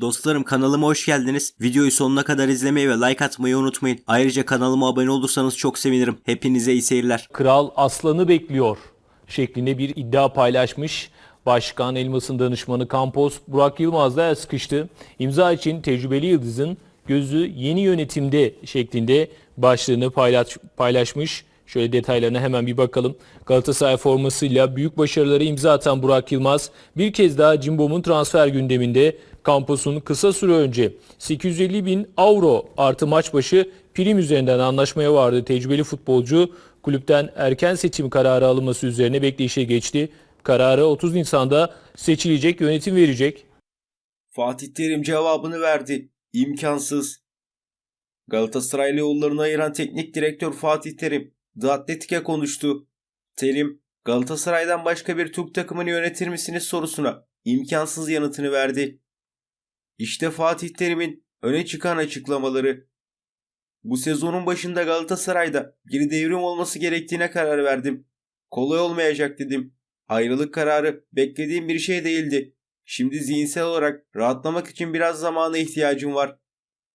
Dostlarım kanalıma hoş geldiniz. Videoyu sonuna kadar izlemeyi ve like atmayı unutmayın. Ayrıca kanalıma abone olursanız çok sevinirim. Hepinize iyi seyirler. Kral aslanı bekliyor şeklinde bir iddia paylaşmış. Başkan Elmas'ın danışmanı Campos Burak Yılmaz da sıkıştı. İmza için tecrübeli yıldızın gözü yeni yönetimde şeklinde başlığını paylaş, paylaşmış. Şöyle detaylarına hemen bir bakalım. Galatasaray formasıyla büyük başarılara imza atan Burak Yılmaz bir kez daha Cimbom'un transfer gündeminde Campos'un kısa süre önce 850 bin avro artı maç başı prim üzerinden anlaşmaya vardı. Tecrübeli futbolcu kulüpten erken seçim kararı alınması üzerine bekleyişe geçti. Kararı 30 Nisan'da seçilecek yönetim verecek. Fatih Terim cevabını verdi. İmkansız. Galatasaraylı yollarını ayıran teknik direktör Fatih Terim The Atletik'e konuştu. Terim, Galatasaray'dan başka bir Türk takımını yönetir misiniz sorusuna imkansız yanıtını verdi. İşte Fatih Terim'in öne çıkan açıklamaları. Bu sezonun başında Galatasaray'da bir devrim olması gerektiğine karar verdim. Kolay olmayacak dedim. Ayrılık kararı beklediğim bir şey değildi. Şimdi zihinsel olarak rahatlamak için biraz zamana ihtiyacım var.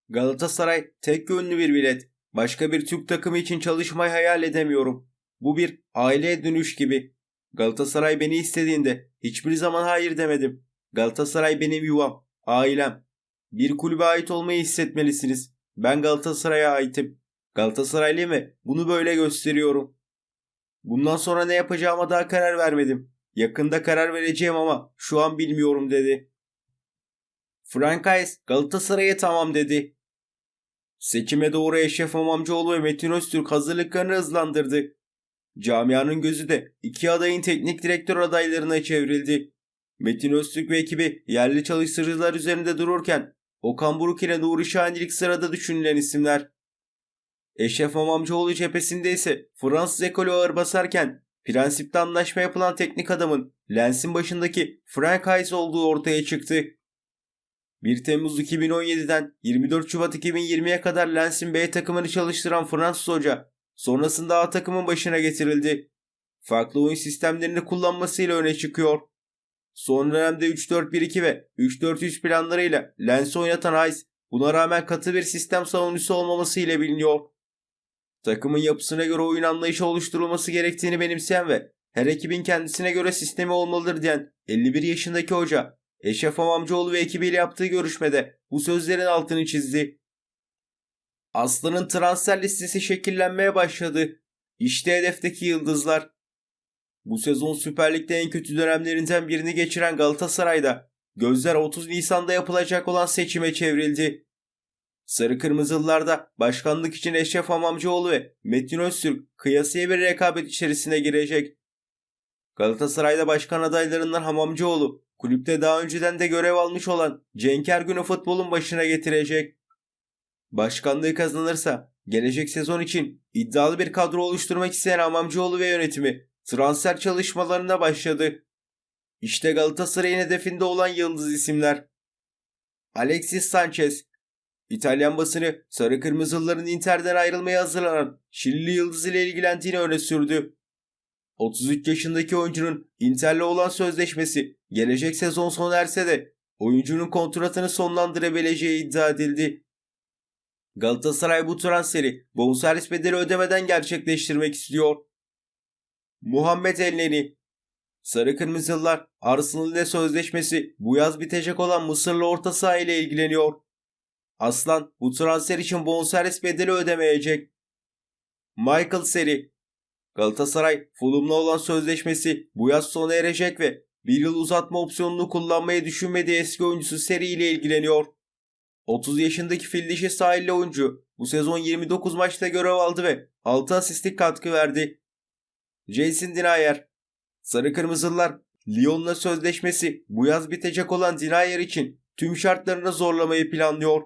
Galatasaray tek yönlü bir bilet. Başka bir Türk takımı için çalışmayı hayal edemiyorum. Bu bir aileye dönüş gibi. Galatasaray beni istediğinde hiçbir zaman hayır demedim. Galatasaray benim yuvam, ailem. Bir kulübe ait olmayı hissetmelisiniz. Ben Galatasaray'a aitim. Galatasaraylı mı? Bunu böyle gösteriyorum. Bundan sonra ne yapacağıma daha karar vermedim. Yakında karar vereceğim ama şu an bilmiyorum dedi. Frankais Galatasaray'a tamam dedi. Seçime doğru Eşref Amamcıoğlu ve Metin Öztürk hazırlıklarını hızlandırdı. Camianın gözü de iki adayın teknik direktör adaylarına çevrildi. Metin Öztürk ve ekibi yerli çalıştırıcılar üzerinde dururken Okan Buruk ile Nuri Şahin ilk sırada düşünülen isimler. Eşref Amamcıoğlu cephesinde ise Fransız ekolü ağır basarken prensipte anlaşma yapılan teknik adamın Lens'in başındaki Frank Hayes olduğu ortaya çıktı. 1 Temmuz 2017'den 24 Şubat 2020'ye kadar Lens'in B takımını çalıştıran Fransız hoca sonrasında A takımın başına getirildi. Farklı oyun sistemlerini kullanmasıyla öne çıkıyor. Son dönemde 3-4-1-2 ve 3-4-3 planlarıyla Lens'i oynatan Hayes buna rağmen katı bir sistem savunucusu olmaması ile biliniyor. Takımın yapısına göre oyun anlayışı oluşturulması gerektiğini benimseyen ve her ekibin kendisine göre sistemi olmalıdır diyen 51 yaşındaki hoca Eşref Amamcıoğlu ve ekibiyle yaptığı görüşmede bu sözlerin altını çizdi. Aslan'ın transfer listesi şekillenmeye başladı. İşte hedefteki yıldızlar. Bu sezon Süper Lig'de en kötü dönemlerinden birini geçiren Galatasaray'da gözler 30 Nisan'da yapılacak olan seçime çevrildi. Sarı Kırmızılılarda başkanlık için Eşref Amamcıoğlu ve Metin Öztürk kıyasıya bir rekabet içerisine girecek. Galatasaray'da başkan adaylarından Hamamcıoğlu kulüpte daha önceden de görev almış olan Cenk Ergün'ü futbolun başına getirecek. Başkanlığı kazanırsa gelecek sezon için iddialı bir kadro oluşturmak isteyen Hamamcıoğlu ve yönetimi transfer çalışmalarına başladı. İşte Galatasaray'ın hedefinde olan yıldız isimler. Alexis Sanchez İtalyan basını Sarı Kırmızılıların Inter'den ayrılmaya hazırlanan Şilli Yıldız ile ilgilendiğini öne sürdü. 33 yaşındaki oyuncunun Inter'le olan sözleşmesi gelecek sezon sona erse de oyuncunun kontratını sonlandırabileceği iddia edildi. Galatasaray bu transferi bonservis bedeli ödemeden gerçekleştirmek istiyor. Muhammed Elneni Sarı Kırmızılılar Arsenal ile sözleşmesi bu yaz bitecek olan Mısırlı orta saha ile ilgileniyor. Aslan bu transfer için bonservis bedeli ödemeyecek. Michael Seri Galatasaray Fulham'la olan sözleşmesi bu yaz sona erecek ve bir yıl uzatma opsiyonunu kullanmayı düşünmediği eski oyuncusu Seri ile ilgileniyor. 30 yaşındaki fil dişi sahilli oyuncu bu sezon 29 maçta görev aldı ve 6 asistlik katkı verdi. Jason Dinayer Sarı Kırmızılılar Lyon'la sözleşmesi bu yaz bitecek olan Dinayer için tüm şartlarını zorlamayı planlıyor.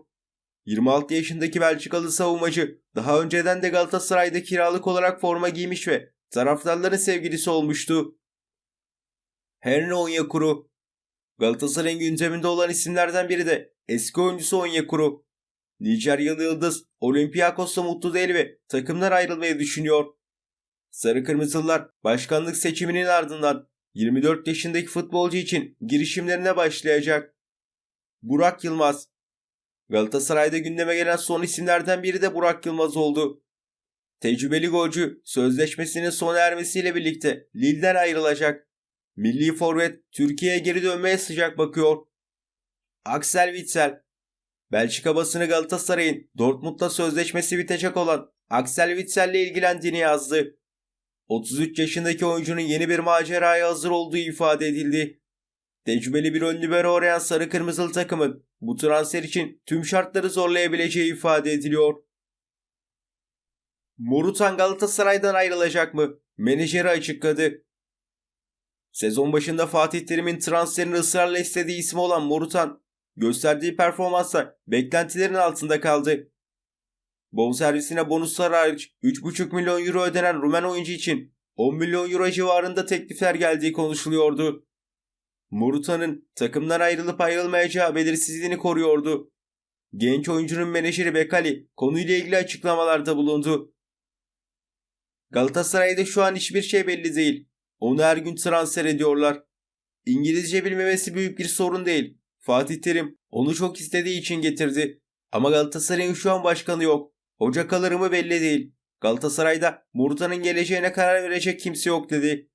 26 yaşındaki Belçikalı savunmacı daha önceden de Galatasaray'da kiralık olarak forma giymiş ve taraftarların sevgilisi olmuştu. Henry Onyekuru Galatasaray'ın gündeminde olan isimlerden biri de eski oyuncusu Onyekuru. Nijeryalı Yıldız Olympiakos'ta mutlu değil ve takımdan ayrılmayı düşünüyor. Sarı Kırmızılılar başkanlık seçiminin ardından 24 yaşındaki futbolcu için girişimlerine başlayacak. Burak Yılmaz. Galatasaray'da gündeme gelen son isimlerden biri de Burak Yılmaz oldu. Tecrübeli golcü sözleşmesinin sona ermesiyle birlikte Lille'den ayrılacak. Milli forvet Türkiye'ye geri dönmeye sıcak bakıyor. Axel Witsel Belçika basını Galatasaray'ın Dortmund'la sözleşmesi bitecek olan Axel Witsel'le ilgilendiğini yazdı. 33 yaşındaki oyuncunun yeni bir maceraya hazır olduğu ifade edildi. Tecrübeli bir ön libero arayan sarı kırmızılı takımın bu transfer için tüm şartları zorlayabileceği ifade ediliyor. Morutan Galatasaray'dan ayrılacak mı? Menajeri açıkladı. Sezon başında Fatih Terim'in transferini ısrarla istediği ismi olan Morutan, gösterdiği performansla beklentilerin altında kaldı. Bonservisine bonuslar hariç 3,5 milyon euro ödenen Rumen oyuncu için 10 milyon euro civarında teklifler geldiği konuşuluyordu. Morutan'ın takımdan ayrılıp ayrılmayacağı belirsizliğini koruyordu. Genç oyuncunun menajeri Bekali konuyla ilgili açıklamalarda bulundu. Galatasaray'da şu an hiçbir şey belli değil. Onu her gün transfer ediyorlar. İngilizce bilmemesi büyük bir sorun değil. Fatih Terim onu çok istediği için getirdi. Ama Galatasaray'ın şu an başkanı yok. Hoca kalır mı belli değil. Galatasaray'da Murta'nın geleceğine karar verecek kimse yok dedi.